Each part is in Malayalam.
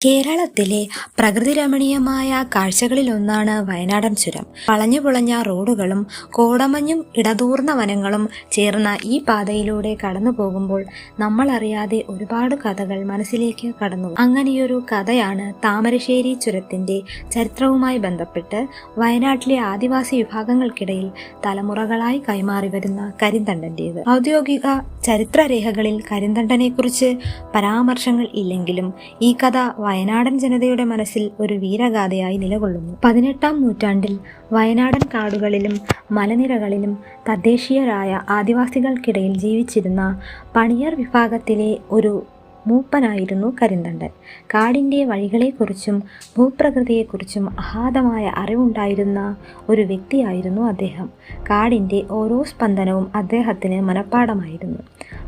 കേരളത്തിലെ പ്രകൃതിരമണീയമായ കാഴ്ചകളിലൊന്നാണ് വയനാടൻ ചുരം. വളഞ്ഞു പുളഞ്ഞ റോഡുകളും കോടമഞ്ഞും ഇടതൂർന്ന വനങ്ങളും ചേർന്ന ഈ പാതയിലൂടെ കടന്നു പോകുമ്പോൾ നമ്മൾ അറിയാതെ ഒരുപാട് കഥകൾ മനസ്സിലേക്ക് കടന്നു. അങ്ങനെയൊരു കഥയാണ് താമരശ്ശേരി ചുരത്തിന്റെ ചരിത്രവുമായി ബന്ധപ്പെട്ട് വയനാട്ടിലെ ആദിവാസി വിഭാഗങ്ങൾക്കിടയിൽ തലമുറകളായി കൈമാറി വരുന്ന കരിന്തണ്ടന്റേത്. ഔദ്യോഗിക ചരിത്രരേഖകളിൽ കരിന്തണ്ടനെക്കുറിച്ച് പരാമർശങ്ങൾ ഇല്ലെങ്കിലും ഈ കഥ വയനാടൻ ജനതയുടെ മനസ്സിൽ ഒരു വീരഗാഥയായി നിലകൊള്ളുന്നു. പതിനെട്ടാം നൂറ്റാണ്ടിൽ വയനാടൻ കാടുകളിലും മലനിരകളിലും തദ്ദേശീയരായ ആദിവാസികൾക്കിടയിൽ ജീവിച്ചിരുന്ന പണിയർ വിഭാഗത്തിലെ ഒരു മൂപ്പനായിരുന്നു കരിന്തണ്ടൻ. കാടിന്റെ വഴികളെക്കുറിച്ചും ഭൂപ്രകൃതിയെക്കുറിച്ചും അഗാധമായ അറിവുണ്ടായിരുന്ന ഒരു വ്യക്തിയായിരുന്നു അദ്ദേഹം. കാടിന്റെ ഓരോ സ്പന്ദനവും അദ്ദേഹത്തിന് മനഃപ്പാടമായിരുന്നു.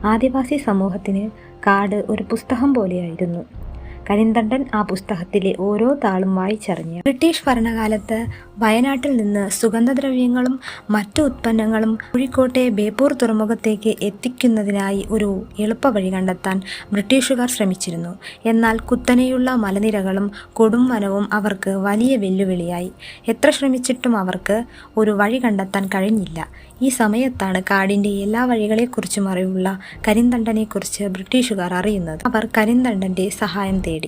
ആദിവാസി സമൂഹത്തിന് കാട് ഒരു പുസ്തകം പോലെയായിരുന്നു. കരിന്തണ്ടൻ ആ പുസ്തകത്തിലെ ഓരോ താളും വായിച്ചറിഞ്ഞു ബ്രിട്ടീഷ് ഭരണകാലത്ത് വയനാട്ടിൽ നിന്ന് സുഗന്ധദ്രവ്യങ്ങളും മറ്റു ഉത്പന്നങ്ങളും കോഴിക്കോട്ടെ ബേപ്പൂർ തുറമുഖത്തേക്ക് എത്തിക്കുന്നതിനായി ഒരു എളുപ്പവഴി കണ്ടെത്താൻ ബ്രിട്ടീഷുകാർ ശ്രമിച്ചിരുന്നു. എന്നാൽ കുത്തനെയുള്ള മലനിരകളും കൊടും വനവും അവർക്ക് വലിയ വെല്ലുവിളിയായി. എത്ര ശ്രമിച്ചിട്ടും അവർക്ക് ഒരു വഴി കണ്ടെത്താൻ കഴിഞ്ഞില്ല. ഈ സമയത്താണ് കാടിന്റെ എല്ലാ വഴികളെക്കുറിച്ചും അറിവുള്ള കരിന്തണ്ടനെക്കുറിച്ച് ബ്രിട്ടീഷുകാർ അറിയുന്നത്. അവർ കരിന്തണ്ടന്റെ സഹായം തേടി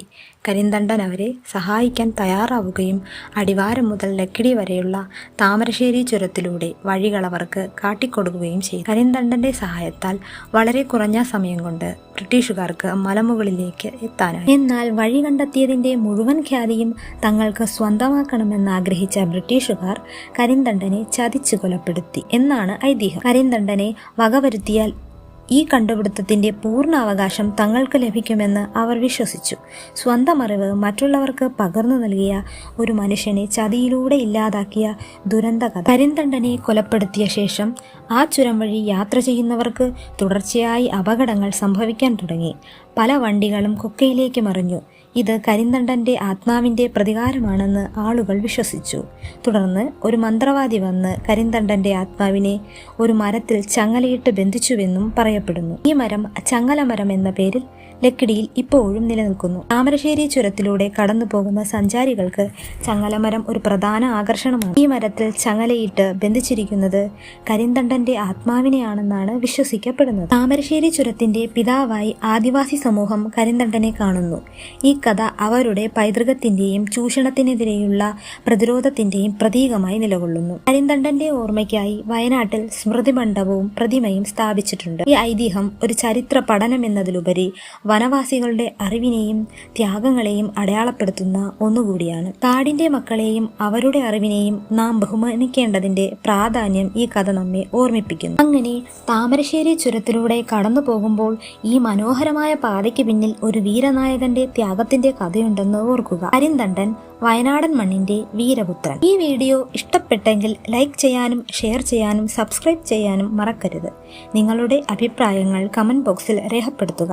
കരിന്തണ്ടൻ അവരെ സഹായിക്കാൻ തയ്യാറാവുകയും അടിവാരം മുതൽ ലക്കിടി വരെയുള്ള താമരശ്ശേരി ചുരത്തിലൂടെ വഴികൾ അവർക്ക് കാട്ടിക്കൊടുക്കുകയും ചെയ്തു. കരിന്തണ്ടന്റെ സഹായത്താൽ വളരെ കുറഞ്ഞ സമയം കൊണ്ട് ബ്രിട്ടീഷുകാർക്ക് മലമുകളിലേക്ക് എത്താനായി. എന്നാൽ വഴി കണ്ടെത്തിയതിന്റെ മുഴുവൻ ഖ്യാതിയും തങ്ങൾക്ക് സ്വന്തമാക്കണമെന്ന് ആഗ്രഹിച്ച ബ്രിട്ടീഷുകാർ കരിന്തണ്ടനെ ചതിച്ചു കൊലപ്പെടുത്തി എന്നാണ് ഐതിഹ്യം. കരിന്തണ്ടനെ വകവരുത്തിയാൽ ഈ കണ്ടുപിടുത്തത്തിന്റെ പൂർണ അവകാശം തങ്ങൾക്ക് ലഭിക്കുമെന്ന് അവർ വിശ്വസിച്ചു. സ്വന്തം അറിവ് മറ്റുള്ളവർക്ക് പകർന്നു നൽകിയ ഒരു മനുഷ്യനെ ചതിയിലൂടെ ഇല്ലാതാക്കിയ ദുരന്തകഥ. കരിന്തണ്ടനെ കൊലപ്പെടുത്തിയ ശേഷം ആ ചുരം വഴി യാത്ര ചെയ്യുന്നവർക്ക് തുടർച്ചയായി അപകടങ്ങൾ സംഭവിക്കാൻ തുടങ്ങി. പല വണ്ടികളും കുക്കയിലേക്ക് മറിഞ്ഞു. ഇത് കരിന്തണ്ടന്റെ ആത്മാവിന്റെ പ്രതികാരമാണെന്ന് ആളുകൾ വിശ്വസിച്ചു. തുടർന്ന് ഒരു മന്ത്രവാദി വന്ന് കരിന്തണ്ടന്റെ ആത്മാവിനെ ഒരു മരത്തിൽ ചങ്ങലയിട്ട് ബന്ധിച്ചുവെന്നും പറയപ്പെടുന്നു. ഈ മരം ചങ്ങലമരം എന്ന പേരിൽ ലക്കിടിയിൽ ഇപ്പോഴും നിലനിൽക്കുന്നു. താമരശ്ശേരി ചുരത്തിലൂടെ കടന്നു പോകുന്ന സഞ്ചാരികൾക്ക് ചങ്ങലമരം ഒരു പ്രധാന ആകർഷണമാണ്. ഈ മരത്തിൽ ചങ്ങലയിട്ട് ബന്ധിച്ചിരിക്കുന്നത് കരിന്തണ്ടന്റെ ആത്മാവിനെയാണെന്നാണ് വിശ്വസിക്കപ്പെടുന്നത്. താമരശ്ശേരി ചുരത്തിന്റെ പിതാവായി ആദിവാസി സമൂഹം കരിന്തണ്ടനെ കാണുന്നു. ഈ കഥ അവരുടെ പൈതൃകത്തിന്റെയും ചൂഷണത്തിനെതിരെയുള്ള പ്രതിരോധത്തിന്റെയും പ്രതീകമായി നിലകൊള്ളുന്നു. കരിന്തണ്ടന്റെ ഓർമ്മയ്ക്കായി വയനാട്ടിൽ സ്മൃതി മണ്ഡപവും പ്രതിമയും സ്ഥാപിച്ചിട്ടുണ്ട്. ഈ ഐതിഹ്യം ഒരു ചരിത്ര പഠനം എന്നതിലുപരി വനവാസികളുടെ അറിവിനെയും ത്യാഗങ്ങളെയും അടയാളപ്പെടുത്തുന്ന ഒന്നുകൂടിയാണ്. കാടിന്റെ മക്കളെയും അവരുടെ അറിവിനെയും നാം ബഹുമാനിക്കേണ്ടതിന്റെ പ്രാധാന്യം ഈ കഥ നമ്മെ ഓർമ്മിപ്പിക്കുന്നു. അങ്ങനെ താമരശ്ശേരി ചുരത്തിലൂടെ കടന്നു പോകുമ്പോൾ ഈ മനോഹരമായ പാതയ്ക്ക് പിന്നിൽ ഒരു വീരനായകന്റെ ത്യാഗത്തിന്റെ കഥയുണ്ടെന്ന് ഓർക്കുക. അരിന്തണ്ടൻ വയനാടൻ മണ്ണിന്റെ വീരപുത്രൻ. ഈ വീഡിയോ ഇഷ്ടപ്പെട്ടെങ്കിൽ ലൈക്ക് ചെയ്യാനും ഷെയർ ചെയ്യാനും സബ്സ്ക്രൈബ് ചെയ്യാനും മറക്കരുത്. നിങ്ങളുടെ അഭിപ്രായങ്ങൾ കമന്റ് ബോക്സിൽ രേഖപ്പെടുത്തുക.